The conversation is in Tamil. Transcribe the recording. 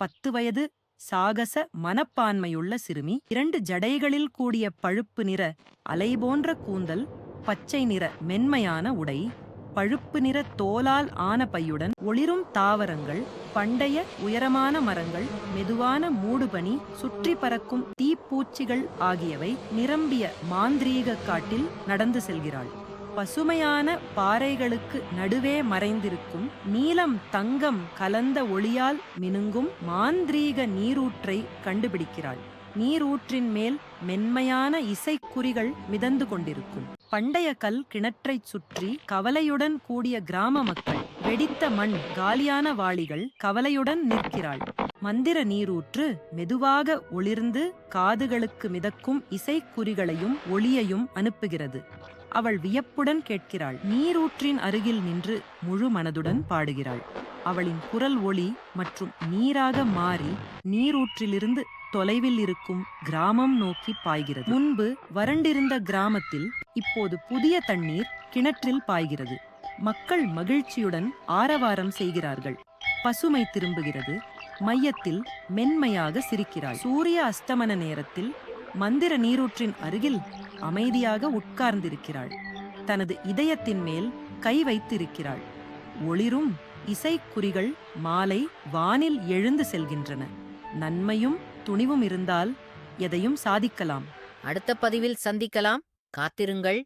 பத்து வயது சாகச மனப்பான்மையுள்ள சிறுமி இரண்டு ஜடைகளில் கூடிய பழுப்பு நிற அலை போன்ற கூந்தல் பச்சை நிற மென்மையான உடை பழுப்பு நிற தோலால் ஆன பையுடன் ஒளிரும் தாவரங்கள் பண்டைய உயரமான மரங்கள் மெதுவான மூடுபனி சுற்றி பறக்கும் தீப்பூச்சிகள் ஆகியவை நிரம்பிய மாந்திரீக காட்டில் நடந்து செல்கிறாள். பசுமையான பாறைகளுக்கு நடுவே மறைந்திருக்கும் நீலம் தங்கம் கலந்த ஒளியால் மினுங்கும் மாந்திரீக நீரூற்றை கண்டுபிடிக்கிறாள். நீரூற்றின் மேல் மென்மையான இசைக்குறிகள் மிதந்து கொண்டிருக்கும். பண்டைய கல் கிணற்றைச் சுற்றி கவலையுடன் கூடிய கிராம மக்கள் வெடித்த மண் காலியான வாளிகள் கவலையுடன் நிற்கிறாள். மந்திர நீரூற்று மெதுவாக ஒளிர்ந்து காதுகளுக்கு மிதக்கும் இசைக்குறிகளையும் ஒளியையும் அனுப்புகிறது. அவள் வியப்புடன் கேட்கிறாள். நீரூற்றின் அருகில் நின்று முழு மனதுடன் பாடுகிறாள். அவளின் குரல் ஒளி மற்றும் நீராக மாறி நீரூற்றிலிருந்து தொலைவில் இருக்கும் கிராமம் நோக்கி பாய்கிறது. முன்பு வறண்டிருந்த கிராமத்தில் இப்போது புதிய தண்ணீர் கிணற்றில் பாய்கிறது. மக்கள் மகிழ்ச்சியுடன் ஆரவாரம் செய்கிறார்கள். பசுமை திரும்புகிறது. மையத்தில் மென்மையாக சிரிக்கிறாள் சூரிய அஸ்தமன நேரத்தில் மந்திர நீரூற்றின் அருகில் அமைதியாக உட்கார்ந்திருக்கிறாள். தனது இதயத்தின் மேல் கை வைத்திருக்கிறாள். ஒளிரும் இசைக்குறிகள் மாலை வானில் எழுந்து செல்கின்றன. நன்மையும் துணிவும் இருந்தால் எதையும் சாதிக்கலாம். அடுத்த பதிவில் சந்திக்கலாம். காத்திருங்கள்.